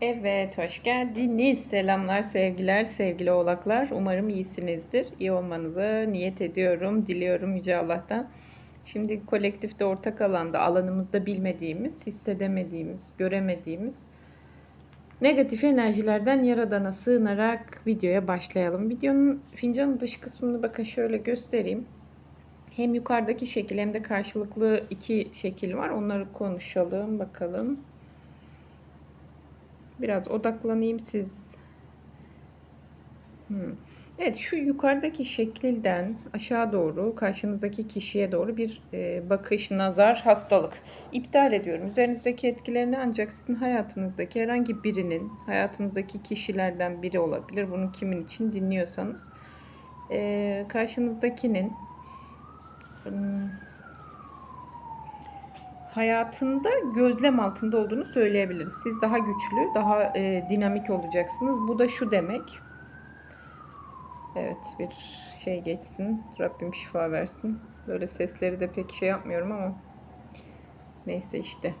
Evet, hoş geldiniz. Selamlar, sevgiler, sevgili oğlaklar. Umarım iyisinizdir. İyi olmanıza niyet ediyorum, diliyorum Yüce Allah'tan. Şimdi kolektifte ortak alanda, alanımızda bilmediğimiz, hissedemediğimiz, göremediğimiz negatif enerjilerden Yaradan'a sığınarak videoya başlayalım. Videonun fincanın dış kısmını bakın şöyle göstereyim. Hem yukarıdaki şekil hem de karşılıklı iki şekil var. Onları konuşalım bakalım. Biraz odaklanayım siz. Hmm. Evet şu yukarıdaki şekilden aşağı doğru karşınızdaki kişiye doğru bir e, bakış, nazar, hastalık. İptal ediyorum. Üzerinizdeki etkilerini ancak sizin hayatınızdaki herhangi birinin, hayatınızdaki kişilerden biri olabilir. Bunu kimin için dinliyorsanız. E, karşınızdakinin hmm, hayatında gözlem altında olduğunu söyleyebiliriz. Siz daha güçlü, daha e, dinamik olacaksınız. Bu da şu demek. Evet bir şey geçsin. Rabbim şifa versin. Böyle sesleri de pek şey yapmıyorum ama neyse işte.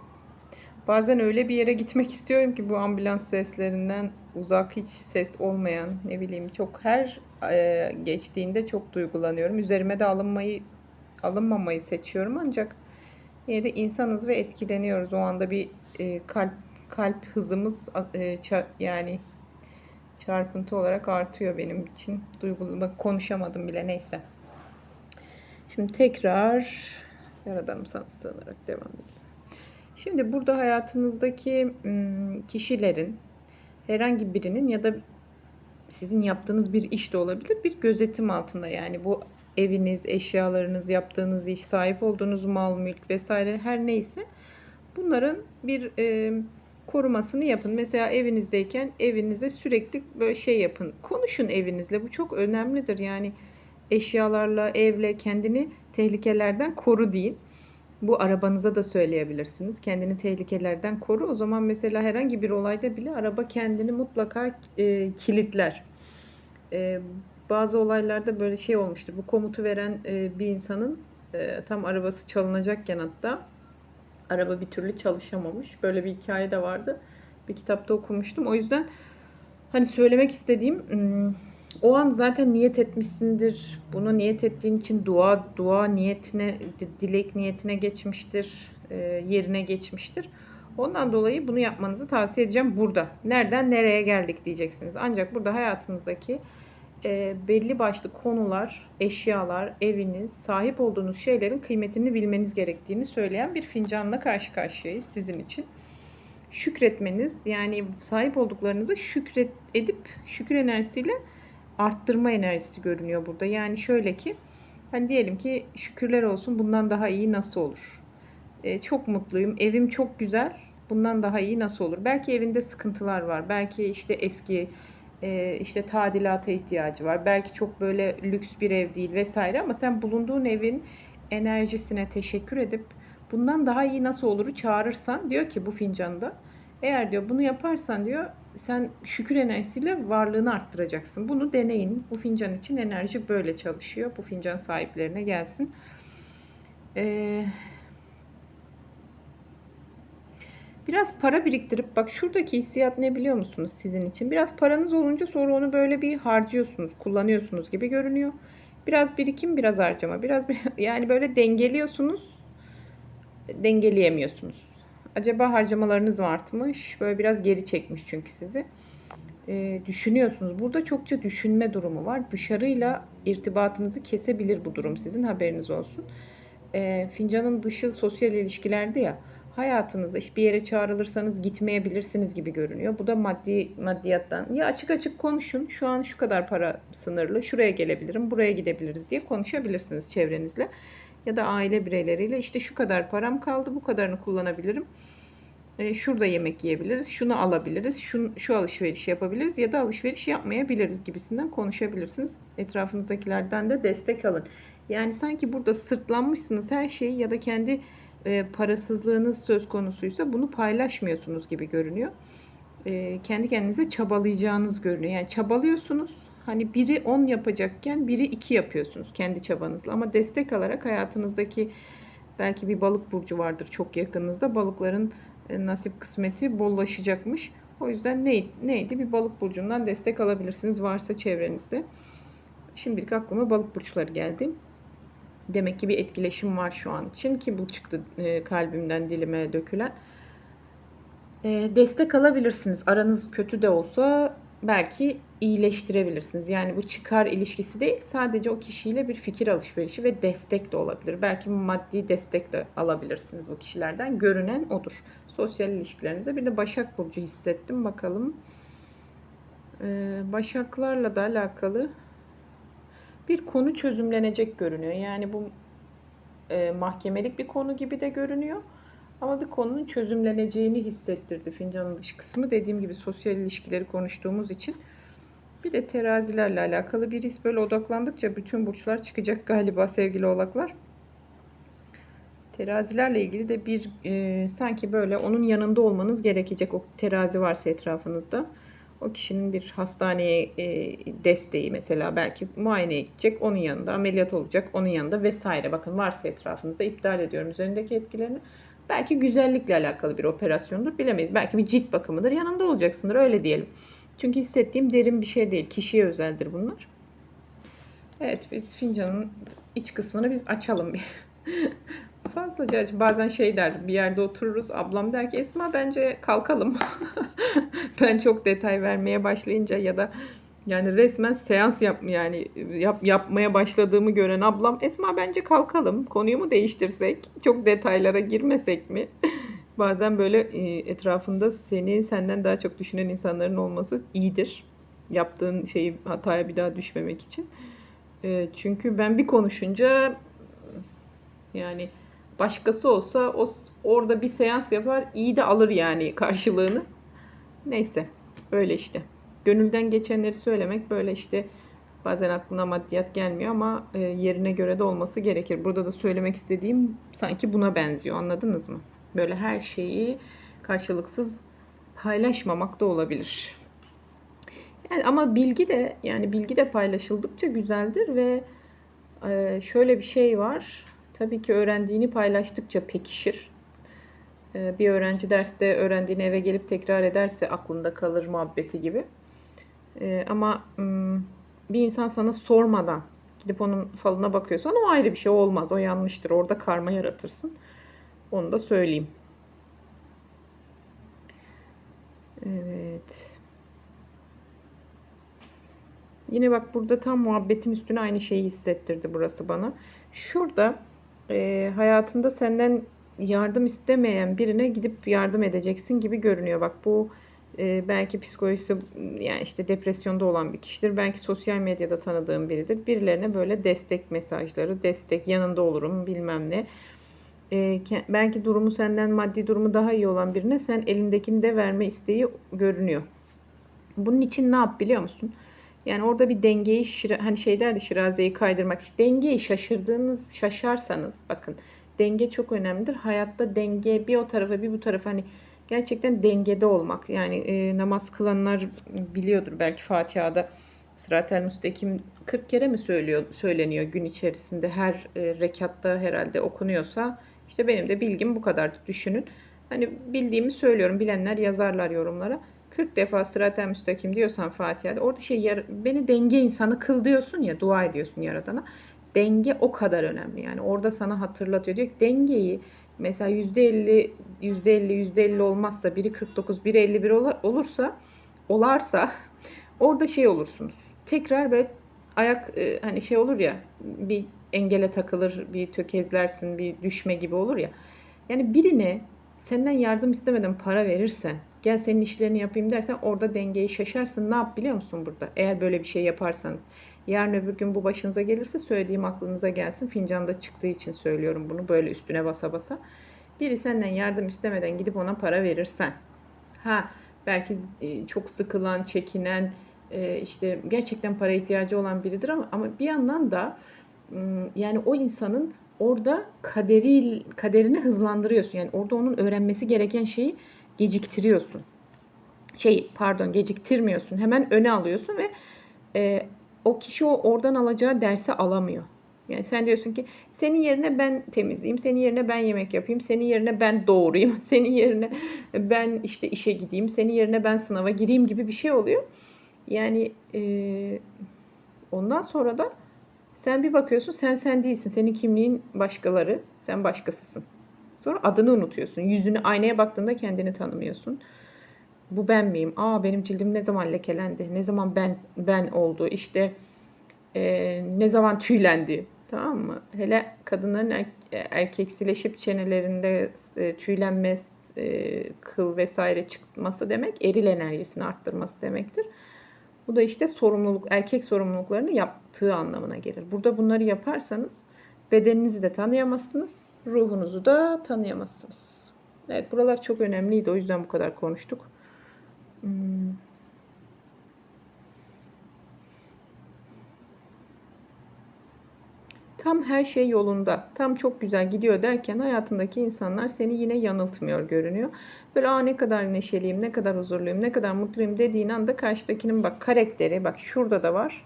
Bazen öyle bir yere gitmek istiyorum ki bu ambulans seslerinden uzak hiç ses olmayan ne bileyim çok her e, geçtiğinde çok duygulanıyorum. Üzerime de alınmayı alınmamayı seçiyorum ancak Yine de insanız ve etkileniyoruz. O anda bir e, kalp kalp hızımız e, ça, yani çarpıntı olarak artıyor benim için. Duygulu konuşamadım bile neyse. Şimdi tekrar yaradanım sana sığınarak devam edelim. Şimdi burada hayatınızdaki kişilerin herhangi birinin ya da sizin yaptığınız bir iş de olabilir. Bir gözetim altında yani bu eviniz, eşyalarınız, yaptığınız iş, sahip olduğunuz mal, mülk vesaire her neyse bunların bir e, korumasını yapın. Mesela evinizdeyken evinize sürekli böyle şey yapın. Konuşun evinizle. Bu çok önemlidir. Yani eşyalarla, evle kendini tehlikelerden koru deyin. Bu arabanıza da söyleyebilirsiniz. Kendini tehlikelerden koru. O zaman mesela herhangi bir olayda bile araba kendini mutlaka e, kilitler. E, bazı olaylarda böyle şey olmuştur. Bu komutu veren e, bir insanın e, tam arabası çalınacakken hatta araba bir türlü çalışamamış. Böyle bir hikaye de vardı. Bir kitapta okumuştum. O yüzden hani söylemek istediğim hmm, o an zaten niyet etmişsindir. Bunu niyet ettiğin için dua dua niyetine dilek niyetine geçmiştir. E, yerine geçmiştir. Ondan dolayı bunu yapmanızı tavsiye edeceğim burada. Nereden nereye geldik diyeceksiniz. Ancak burada hayatınızdaki e, belli başlı konular, eşyalar, eviniz, sahip olduğunuz şeylerin kıymetini bilmeniz gerektiğini söyleyen bir fincanla karşı karşıyayız sizin için. Şükretmeniz yani sahip olduklarınızı şükret edip şükür enerjisiyle arttırma enerjisi görünüyor burada. Yani şöyle ki hani diyelim ki şükürler olsun bundan daha iyi nasıl olur? E, çok mutluyum, evim çok güzel. Bundan daha iyi nasıl olur? Belki evinde sıkıntılar var. Belki işte eski e, işte tadilata ihtiyacı var. Belki çok böyle lüks bir ev değil vesaire ama sen bulunduğun evin enerjisine teşekkür edip bundan daha iyi nasıl oluru çağırırsan diyor ki bu fincanda eğer diyor bunu yaparsan diyor sen şükür enerjisiyle varlığını arttıracaksın. Bunu deneyin. Bu fincan için enerji böyle çalışıyor. Bu fincan sahiplerine gelsin. Eee Biraz para biriktirip bak şuradaki hissiyat ne biliyor musunuz sizin için? Biraz paranız olunca sonra onu böyle bir harcıyorsunuz, kullanıyorsunuz gibi görünüyor. Biraz birikim, biraz harcama. Biraz bir, yani böyle dengeliyorsunuz, dengeleyemiyorsunuz. Acaba harcamalarınız mı artmış? Böyle biraz geri çekmiş çünkü sizi. Ee, düşünüyorsunuz. Burada çokça düşünme durumu var. Dışarıyla irtibatınızı kesebilir bu durum sizin haberiniz olsun. Ee, fincanın dışı sosyal ilişkilerde ya hayatınıza bir yere çağrılırsanız gitmeyebilirsiniz gibi görünüyor. Bu da maddi maddiyattan. Ya açık açık konuşun. Şu an şu kadar para sınırlı. Şuraya gelebilirim, buraya gidebiliriz diye konuşabilirsiniz çevrenizle. Ya da aile bireyleriyle işte şu kadar param kaldı, bu kadarını kullanabilirim. E, şurada yemek yiyebiliriz, şunu alabiliriz, şu, şu alışveriş yapabiliriz ya da alışveriş yapmayabiliriz gibisinden konuşabilirsiniz. Etrafınızdakilerden de destek alın. Yani sanki burada sırtlanmışsınız her şeyi ya da kendi e, parasızlığınız söz konusuysa bunu paylaşmıyorsunuz gibi görünüyor. E, kendi kendinize çabalayacağınız görünüyor. Yani çabalıyorsunuz. Hani biri 10 yapacakken biri 2 yapıyorsunuz kendi çabanızla. Ama destek alarak hayatınızdaki belki bir balık burcu vardır çok yakınınızda. Balıkların e, nasip kısmeti bollaşacakmış. O yüzden neydi, neydi? Bir balık burcundan destek alabilirsiniz varsa çevrenizde. Şimdilik aklıma balık burçları geldi. Demek ki bir etkileşim var şu an için ki bu çıktı e, kalbimden dilime dökülen. E, destek alabilirsiniz. Aranız kötü de olsa belki iyileştirebilirsiniz. Yani bu çıkar ilişkisi değil sadece o kişiyle bir fikir alışverişi ve destek de olabilir. Belki maddi destek de alabilirsiniz bu kişilerden. Görünen odur. Sosyal ilişkilerinizde bir de Başak Burcu hissettim. Bakalım. Ee, Başaklarla da alakalı bir konu çözümlenecek görünüyor. Yani bu e, mahkemelik bir konu gibi de görünüyor. Ama bir konunun çözümleneceğini hissettirdi fincanın dış kısmı. Dediğim gibi sosyal ilişkileri konuştuğumuz için. Bir de terazilerle alakalı bir his böyle odaklandıkça bütün burçlar çıkacak galiba sevgili oğlaklar. Terazilerle ilgili de bir e, sanki böyle onun yanında olmanız gerekecek o terazi varsa etrafınızda. O kişinin bir hastaneye e, desteği mesela belki muayeneye gidecek onun yanında ameliyat olacak onun yanında vesaire. Bakın varsa etrafınızda iptal ediyorum üzerindeki etkilerini. Belki güzellikle alakalı bir operasyondur bilemeyiz. Belki bir cilt bakımıdır yanında olacaksındır öyle diyelim. Çünkü hissettiğim derin bir şey değil. Kişiye özeldir bunlar. Evet biz fincanın iç kısmını biz açalım bir. Fazlaca. Bazen şey der bir yerde otururuz. Ablam der ki Esma bence kalkalım. ben çok detay vermeye başlayınca ya da yani resmen seans yap yani yap, yapmaya başladığımı gören ablam Esma bence kalkalım. Konuyu mu değiştirsek? Çok detaylara girmesek mi? Bazen böyle e, etrafında seni senden daha çok düşünen insanların olması iyidir. Yaptığın şeyi hataya bir daha düşmemek için. E, çünkü ben bir konuşunca yani başkası olsa o orada bir seans yapar iyi de alır yani karşılığını. Neyse öyle işte. Gönülden geçenleri söylemek böyle işte bazen aklına maddiyat gelmiyor ama e, yerine göre de olması gerekir. Burada da söylemek istediğim sanki buna benziyor anladınız mı? Böyle her şeyi karşılıksız paylaşmamak da olabilir. Yani ama bilgi de yani bilgi de paylaşıldıkça güzeldir ve e, şöyle bir şey var. Tabii ki öğrendiğini paylaştıkça pekişir. E, bir öğrenci derste öğrendiğini eve gelip tekrar ederse aklında kalır muhabbeti gibi. E, ama bir insan sana sormadan gidip onun falına bakıyorsan o ayrı bir şey olmaz. O yanlıştır. Orada karma yaratırsın. Onu da söyleyeyim. Evet. Yine bak burada tam muhabbetin üstüne aynı şeyi hissettirdi burası bana. Şurada e, hayatında senden yardım istemeyen birine gidip yardım edeceksin gibi görünüyor. Bak bu e, belki psikolojisi yani işte depresyonda olan bir kişidir. Belki sosyal medyada tanıdığım biridir. Birilerine böyle destek mesajları, destek yanında olurum bilmem ne e, belki durumu senden maddi durumu daha iyi olan birine sen elindekini de verme isteği görünüyor. Bunun için ne yap biliyor musun? Yani orada bir dengeyi hani şey derdi şirazeyi kaydırmak. Dengeyi şaşırdığınız şaşarsanız bakın denge çok önemlidir. Hayatta denge bir o tarafa bir bu tarafa hani gerçekten dengede olmak. Yani e, namaz kılanlar biliyordur belki Fatiha'da Sırat-ı Müstekim 40 kere mi söylüyor söyleniyor gün içerisinde her e, rekatta herhalde okunuyorsa işte benim de bilgim bu kadar düşünün. Hani bildiğimi söylüyorum. Bilenler yazarlar yorumlara. 40 defa sırat müstakim diyorsan Fatiha'da orada şey beni denge insanı kıl diyorsun ya dua ediyorsun yaradana. Denge o kadar önemli yani orada sana hatırlatıyor diyor ki dengeyi mesela %50 %50 %50 olmazsa biri 49 biri 51 olursa olarsa orada şey olursunuz. Tekrar böyle ayak e, hani şey olur ya bir engele takılır, bir tökezlersin, bir düşme gibi olur ya. Yani birine senden yardım istemeden para verirsen, gel senin işlerini yapayım dersen orada dengeyi şaşarsın. Ne yap biliyor musun burada? Eğer böyle bir şey yaparsanız. Yarın öbür gün bu başınıza gelirse söylediğim aklınıza gelsin. Fincanda çıktığı için söylüyorum bunu böyle üstüne basa basa. Biri senden yardım istemeden gidip ona para verirsen. Ha belki e, çok sıkılan, çekinen, e, işte gerçekten para ihtiyacı olan biridir ama ama bir yandan da yani o insanın orada kaderi kaderini hızlandırıyorsun. Yani orada onun öğrenmesi gereken şeyi geciktiriyorsun. Şey pardon geciktirmiyorsun. Hemen öne alıyorsun ve e, o kişi o oradan alacağı dersi alamıyor. Yani sen diyorsun ki senin yerine ben temizleyeyim, senin yerine ben yemek yapayım, senin yerine ben doğurayım, senin yerine ben işte işe gideyim, senin yerine ben sınava gireyim gibi bir şey oluyor. Yani e, ondan sonra da sen bir bakıyorsun sen sen değilsin. Senin kimliğin başkaları, sen başkasısın. Sonra adını unutuyorsun. Yüzünü aynaya baktığında kendini tanımıyorsun. Bu ben miyim? Aa benim cildim ne zaman lekelendi? Ne zaman ben ben oldu? İşte e, ne zaman tüylendi? Tamam mı? Hele kadınların er, erkeksileşip çenelerinde e, tüylenme, e, kıl vesaire çıkması demek eril enerjisini arttırması demektir. Bu da işte sorumluluk, erkek sorumluluklarını yaptığı anlamına gelir. Burada bunları yaparsanız bedeninizi de tanıyamazsınız, ruhunuzu da tanıyamazsınız. Evet buralar çok önemliydi o yüzden bu kadar konuştuk. Hmm. Tam her şey yolunda, tam çok güzel gidiyor derken hayatındaki insanlar seni yine yanıltmıyor görünüyor. Böyle Aa, ne kadar neşeliyim, ne kadar huzurluyum, ne kadar mutluyum dediğin anda karşıdakinin bak karakteri, bak şurada da var,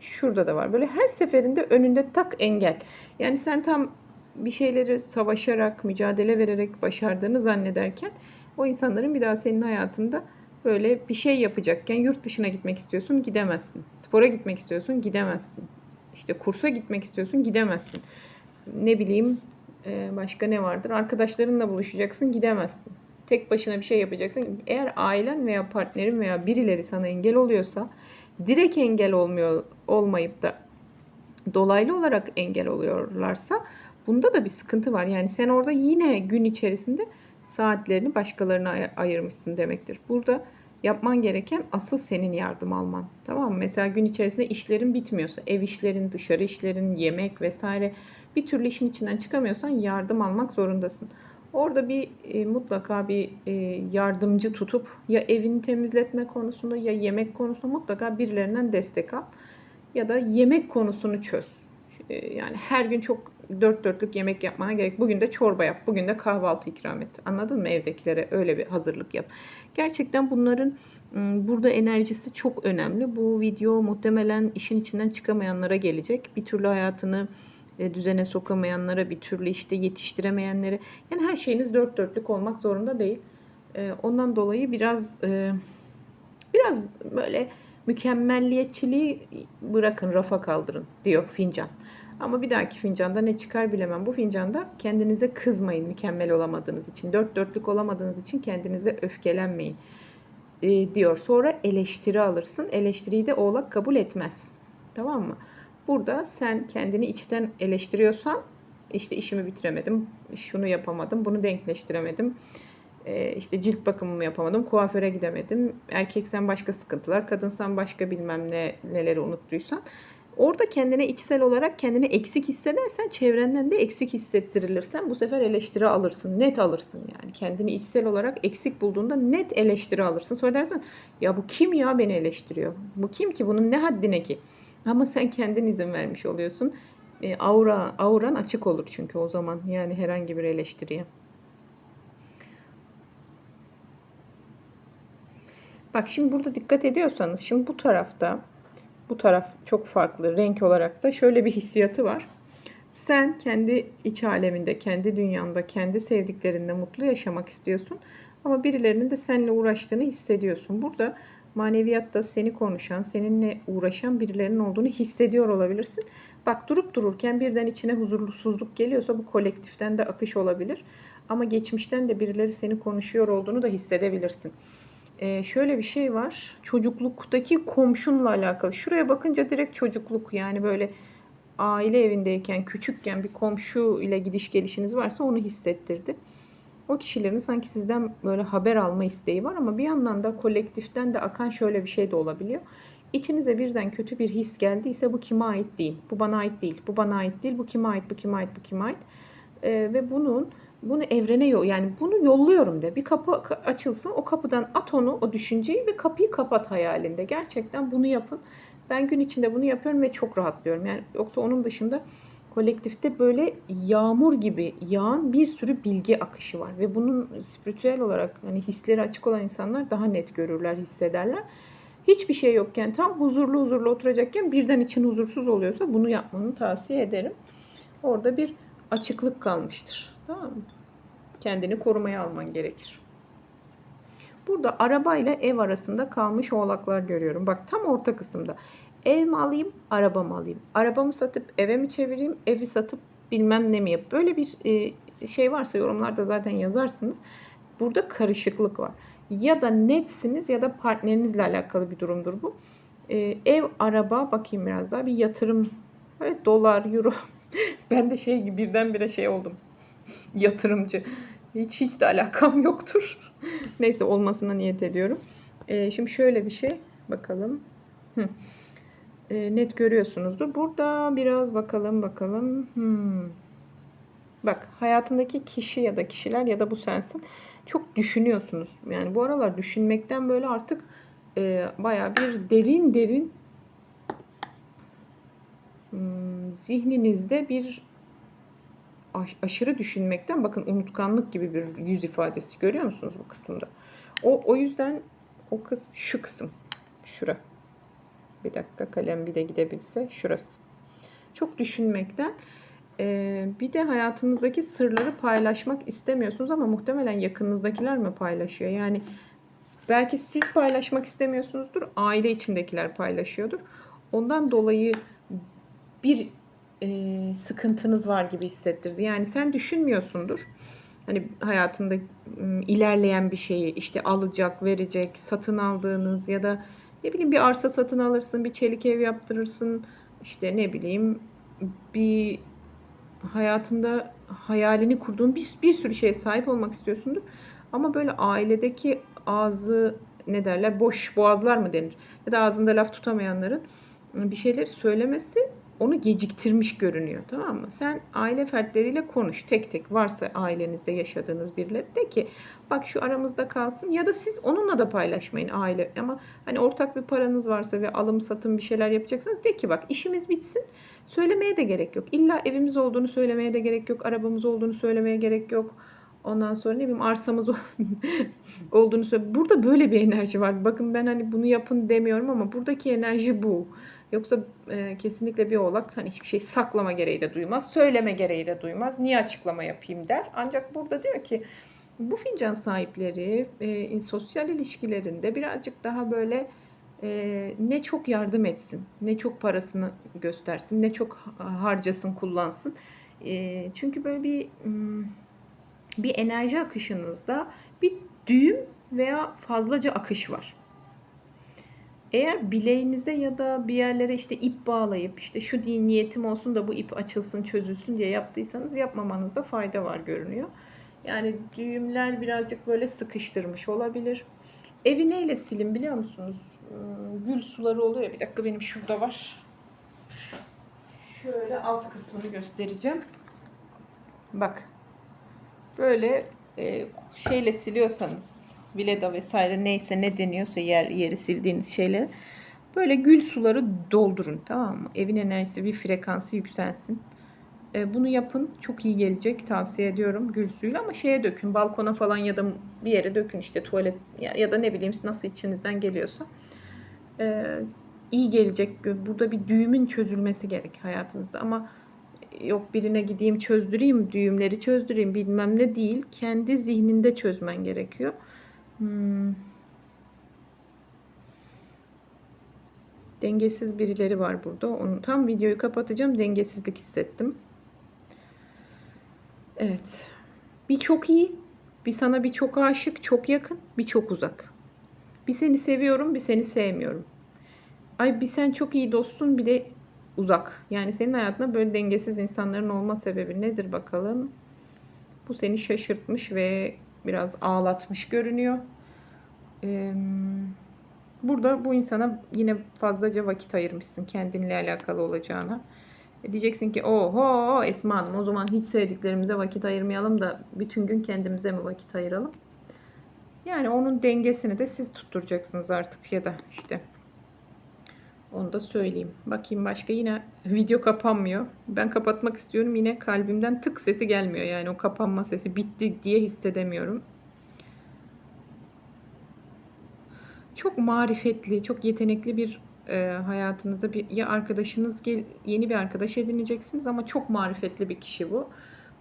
şurada da var. Böyle her seferinde önünde tak engel. Yani sen tam bir şeyleri savaşarak, mücadele vererek başardığını zannederken o insanların bir daha senin hayatında böyle bir şey yapacakken yurt dışına gitmek istiyorsun gidemezsin. Spora gitmek istiyorsun gidemezsin. İşte kursa gitmek istiyorsun gidemezsin. Ne bileyim e, başka ne vardır? Arkadaşlarınla buluşacaksın gidemezsin. Tek başına bir şey yapacaksın. Eğer ailen veya partnerin veya birileri sana engel oluyorsa direkt engel olmuyor olmayıp da dolaylı olarak engel oluyorlarsa bunda da bir sıkıntı var. Yani sen orada yine gün içerisinde saatlerini başkalarına ay- ayırmışsın demektir. Burada yapman gereken asıl senin yardım alman. Tamam mı? Mesela gün içerisinde işlerin bitmiyorsa, ev işlerin, dışarı işlerin, yemek vesaire bir türlü işin içinden çıkamıyorsan yardım almak zorundasın. Orada bir e, mutlaka bir e, yardımcı tutup ya evini temizletme konusunda ya yemek konusunda mutlaka birilerinden destek al. Ya da yemek konusunu çöz. E, yani her gün çok dört dörtlük yemek yapmana gerek. Bugün de çorba yap, bugün de kahvaltı ikram et. Anladın mı evdekilere öyle bir hazırlık yap. Gerçekten bunların burada enerjisi çok önemli. Bu video muhtemelen işin içinden çıkamayanlara gelecek. Bir türlü hayatını e, düzene sokamayanlara, bir türlü işte yetiştiremeyenlere. Yani her şeyiniz dört dörtlük olmak zorunda değil. E, ondan dolayı biraz e, biraz böyle mükemmelliyetçiliği bırakın, rafa kaldırın diyor fincan. Ama bir dahaki fincanda ne çıkar bilemem. Bu fincanda kendinize kızmayın mükemmel olamadığınız için. Dört dörtlük olamadığınız için kendinize öfkelenmeyin e, diyor. Sonra eleştiri alırsın. Eleştiriyi de oğlak kabul etmez. Tamam mı? Burada sen kendini içten eleştiriyorsan işte işimi bitiremedim, şunu yapamadım, bunu denkleştiremedim. Ee, işte cilt bakımımı yapamadım, kuaföre gidemedim. Erkeksen başka sıkıntılar, kadınsan başka bilmem ne neleri unuttuysan. Orada kendine içsel olarak kendini eksik hissedersen çevrenden de eksik hissettirilirsen bu sefer eleştiri alırsın. Net alırsın yani. Kendini içsel olarak eksik bulduğunda net eleştiri alırsın. Sonra dersin ya bu kim ya beni eleştiriyor? Bu kim ki? Bunun ne haddine ki? Ama sen kendin izin vermiş oluyorsun. E, aura, auran açık olur çünkü o zaman. Yani herhangi bir eleştiriye. Bak şimdi burada dikkat ediyorsanız şimdi bu tarafta bu taraf çok farklı renk olarak da şöyle bir hissiyatı var. Sen kendi iç aleminde, kendi dünyanda, kendi sevdiklerinle mutlu yaşamak istiyorsun. Ama birilerinin de seninle uğraştığını hissediyorsun. Burada maneviyatta seni konuşan, seninle uğraşan birilerinin olduğunu hissediyor olabilirsin. Bak durup dururken birden içine huzursuzluk geliyorsa bu kolektiften de akış olabilir. Ama geçmişten de birileri seni konuşuyor olduğunu da hissedebilirsin. Ee, şöyle bir şey var. Çocukluktaki komşunla alakalı. Şuraya bakınca direkt çocukluk yani böyle aile evindeyken küçükken bir komşu ile gidiş gelişiniz varsa onu hissettirdi. O kişilerin sanki sizden böyle haber alma isteği var ama bir yandan da kolektiften de akan şöyle bir şey de olabiliyor. İçinize birden kötü bir his geldiyse bu kime ait değil. Bu bana ait değil. Bu bana ait değil. Bu kime ait, bu kime ait, bu kime ait. Ee, ve bunun bunu evrene yol yani bunu yolluyorum de. Bir kapı açılsın o kapıdan at onu o düşünceyi ve kapıyı kapat hayalinde. Gerçekten bunu yapın. Ben gün içinde bunu yapıyorum ve çok rahatlıyorum. Yani yoksa onun dışında kolektifte böyle yağmur gibi yağan bir sürü bilgi akışı var ve bunun spiritüel olarak hani hisleri açık olan insanlar daha net görürler, hissederler. Hiçbir şey yokken tam huzurlu huzurlu oturacakken birden için huzursuz oluyorsa bunu yapmanı tavsiye ederim. Orada bir açıklık kalmıştır. Tamam mı? Kendini korumaya alman gerekir. Burada arabayla ev arasında kalmış oğlaklar görüyorum. Bak tam orta kısımda. Ev mi alayım, araba mı alayım? Arabamı satıp eve mi çevireyim, evi satıp bilmem ne mi yap? Böyle bir e, şey varsa yorumlarda zaten yazarsınız. Burada karışıklık var. Ya da netsiniz ya da partnerinizle alakalı bir durumdur bu. E, ev, araba bakayım biraz daha bir yatırım. Evet, dolar, euro. Ben de şey gibi birdenbire şey oldum. Yatırımcı. Hiç hiç de alakam yoktur. Neyse olmasına niyet ediyorum. E, şimdi şöyle bir şey bakalım. E, net görüyorsunuzdur. Burada biraz bakalım bakalım. Hmm. Bak hayatındaki kişi ya da kişiler ya da bu sensin. Çok düşünüyorsunuz. Yani bu aralar düşünmekten böyle artık e, baya bir derin derin hmm, zihninizde bir aş- aşırı düşünmekten bakın unutkanlık gibi bir yüz ifadesi görüyor musunuz bu kısımda? O o yüzden o kız şu kısım. Şura. Bir dakika kalem bir de gidebilse şurası. Çok düşünmekten ee, bir de hayatınızdaki sırları paylaşmak istemiyorsunuz ama muhtemelen yakınınızdakiler mi paylaşıyor? Yani belki siz paylaşmak istemiyorsunuzdur, aile içindekiler paylaşıyordur. Ondan dolayı bir e, sıkıntınız var gibi hissettirdi. Yani sen düşünmüyorsundur. Hani hayatında ilerleyen bir şeyi işte alacak, verecek, satın aldığınız ya da ne bileyim bir arsa satın alırsın, bir çelik ev yaptırırsın. işte ne bileyim bir hayatında hayalini kurduğun bir, bir sürü şeye sahip olmak istiyorsundur. Ama böyle ailedeki ağzı ne derler boş boğazlar mı denir? Ya da ağzında laf tutamayanların bir şeyleri söylemesi onu geciktirmiş görünüyor tamam mı? Sen aile fertleriyle konuş tek tek varsa ailenizde yaşadığınız birileri de ki bak şu aramızda kalsın ya da siz onunla da paylaşmayın aile ama hani ortak bir paranız varsa ve alım satım bir şeyler yapacaksanız de ki bak işimiz bitsin söylemeye de gerek yok. İlla evimiz olduğunu söylemeye de gerek yok arabamız olduğunu söylemeye gerek yok. Ondan sonra ne bileyim arsamız olduğunu söyle. Burada böyle bir enerji var. Bakın ben hani bunu yapın demiyorum ama buradaki enerji bu. Yoksa e, kesinlikle bir oğlak hani hiçbir şey saklama gereği de duymaz, söyleme gereği de duymaz. Niye açıklama yapayım der. Ancak burada diyor ki bu fincan sahipleri e, sosyal ilişkilerinde birazcık daha böyle e, ne çok yardım etsin, ne çok parasını göstersin, ne çok harcasın, kullansın. E, çünkü böyle bir bir enerji akışınızda bir düğüm veya fazlaca akış var. Eğer bileğinize ya da bir yerlere işte ip bağlayıp işte şu din niyetim olsun da bu ip açılsın çözülsün diye yaptıysanız yapmamanızda fayda var görünüyor. Yani düğümler birazcık böyle sıkıştırmış olabilir. Evi neyle silin biliyor musunuz? Hmm, gül suları oluyor. Bir dakika benim şurada var. Şöyle alt kısmını göstereceğim. Bak. Böyle e, şeyle siliyorsanız vileda vesaire neyse ne deniyorsa yer yeri sildiğiniz şeyleri böyle gül suları doldurun tamam mı? Evin enerjisi bir frekansı yükselsin. E, bunu yapın çok iyi gelecek tavsiye ediyorum gül suyuyla ama şeye dökün balkona falan ya da bir yere dökün işte tuvalet ya, ya da ne bileyim nasıl içinizden geliyorsa. E, iyi gelecek burada bir düğümün çözülmesi gerek hayatınızda ama yok birine gideyim çözdüreyim düğümleri çözdüreyim bilmem ne değil kendi zihninde çözmen gerekiyor. Hmm. Dengesiz birileri var burada. Onu tam videoyu kapatacağım. Dengesizlik hissettim. Evet. Bir çok iyi, bir sana bir çok aşık, çok yakın, bir çok uzak. Bir seni seviyorum, bir seni sevmiyorum. Ay bir sen çok iyi dostsun, bir de uzak. Yani senin hayatında böyle dengesiz insanların olma sebebi nedir bakalım? Bu seni şaşırtmış ve biraz ağlatmış görünüyor. Burada bu insana yine fazlaca vakit ayırmışsın kendinle alakalı olacağına. E diyeceksin ki oho Esma Hanım o zaman hiç sevdiklerimize vakit ayırmayalım da bütün gün kendimize mi vakit ayıralım? Yani onun dengesini de siz tutturacaksınız artık ya da işte. Onu da söyleyeyim. Bakayım başka yine video kapanmıyor. Ben kapatmak istiyorum yine kalbimden tık sesi gelmiyor. Yani o kapanma sesi bitti diye hissedemiyorum. çok marifetli, çok yetenekli bir e, hayatınızda bir ya arkadaşınız gel, yeni bir arkadaş edineceksiniz ama çok marifetli bir kişi bu.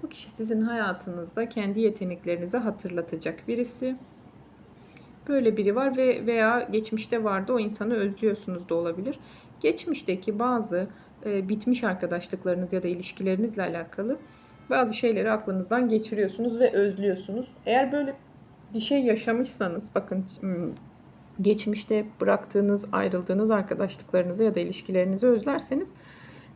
Bu kişi sizin hayatınızda kendi yeteneklerinizi hatırlatacak birisi. Böyle biri var ve veya geçmişte vardı o insanı özlüyorsunuz da olabilir. Geçmişteki bazı e, bitmiş arkadaşlıklarınız ya da ilişkilerinizle alakalı bazı şeyleri aklınızdan geçiriyorsunuz ve özlüyorsunuz. Eğer böyle bir şey yaşamışsanız bakın hmm, geçmişte bıraktığınız, ayrıldığınız arkadaşlıklarınızı ya da ilişkilerinizi özlerseniz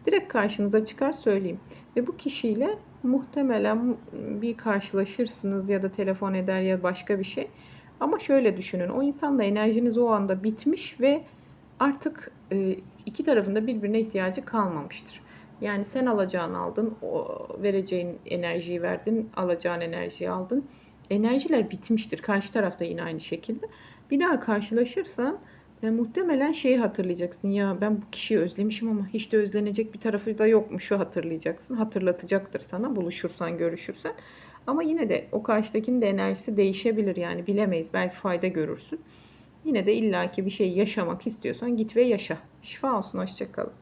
direkt karşınıza çıkar söyleyeyim. Ve bu kişiyle muhtemelen bir karşılaşırsınız ya da telefon eder ya başka bir şey. Ama şöyle düşünün. O insanla enerjiniz o anda bitmiş ve artık e, iki tarafında birbirine ihtiyacı kalmamıştır. Yani sen alacağını aldın, o vereceğin enerjiyi verdin, alacağın enerjiyi aldın. Enerjiler bitmiştir. Karşı tarafta yine aynı şekilde. Bir daha karşılaşırsan e, muhtemelen şeyi hatırlayacaksın. Ya ben bu kişiyi özlemişim ama hiç de özlenecek bir tarafı da yokmuşu hatırlayacaksın. Hatırlatacaktır sana buluşursan, görüşürsen. Ama yine de o karşıdakinin de enerjisi değişebilir yani bilemeyiz. Belki fayda görürsün. Yine de illaki bir şey yaşamak istiyorsan git ve yaşa. Şifa olsun, hoşçakalın.